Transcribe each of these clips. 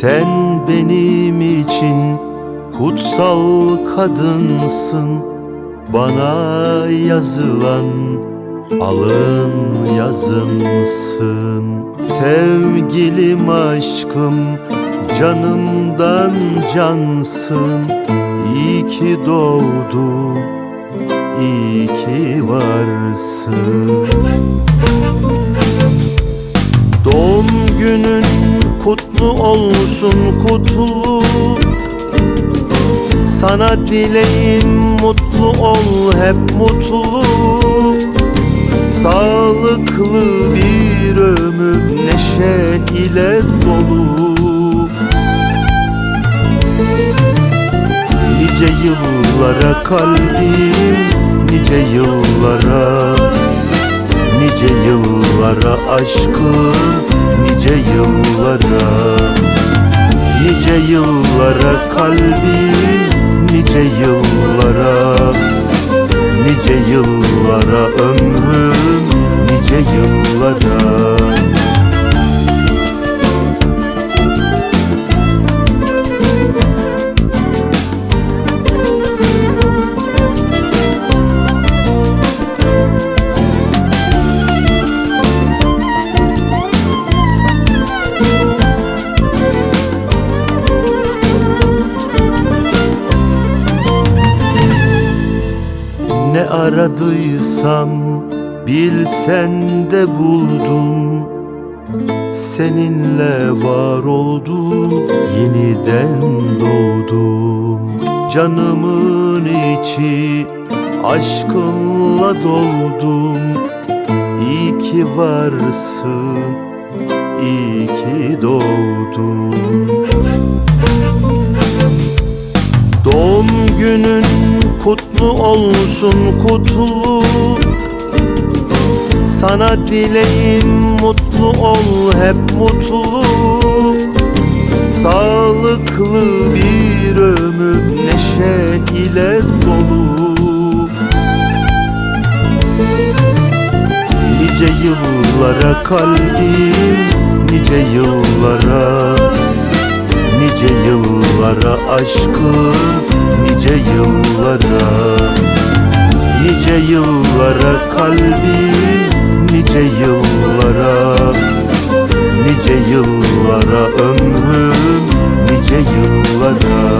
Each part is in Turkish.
Sen benim için kutsal kadınsın. Bana yazılan alın yazımsın Sevgilim aşkım canımdan cansın. İyi ki doğdun, iyi ki varsın. Doğum günün kutlu olsun kutlu. Sana dileğim mutlu ol hep mutlu. Sağlıklı bir ömür neşe ile dolu. Nice yıllara kalbim nice yıllara Nice yıllara aşkım nice yıllara Nice yıllara kalbim nice yıllara Nice yıllara ömrüm nice yıllara Ne aradıysam bilsen de buldum. Seninle var oldum yeniden doğdum. Canımın içi aşkınla doldum. İyi ki varsın, iyi ki doğdun kutlu olsun kutlu. Sana dileğim mutlu ol hep mutlu. Sağlıklı bir ömür neşe ile dolu. Nice yıllara kalbim nice yıllara. Nice yıllara aşkım nice yıllara Nice yıllara kalbim nice yıllara Nice yıllara ömrüm nice yıllara.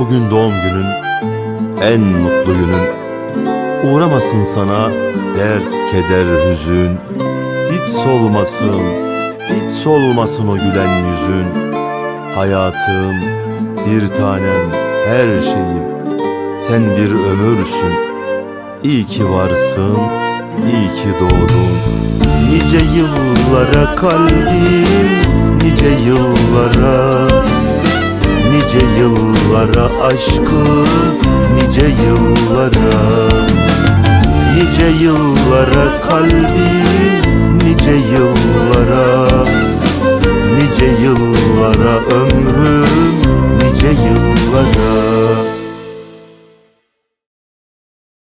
Bugün doğum günün en mutlu günün. Uğramasın sana dert, keder, hüzün. Hiç solmasın, hiç solmasın o gülen yüzün. Hayatım, bir tanem, her şeyim. Sen bir ömürsün. İyi ki varsın, iyi ki doğdun. Nice yıllara kalbim, nice yıllara. Nice yıllara aşkım, nice yıllara. Nice yıllara kalbim, nice yıllara. Nice yıllara ömrüm, nice yıllara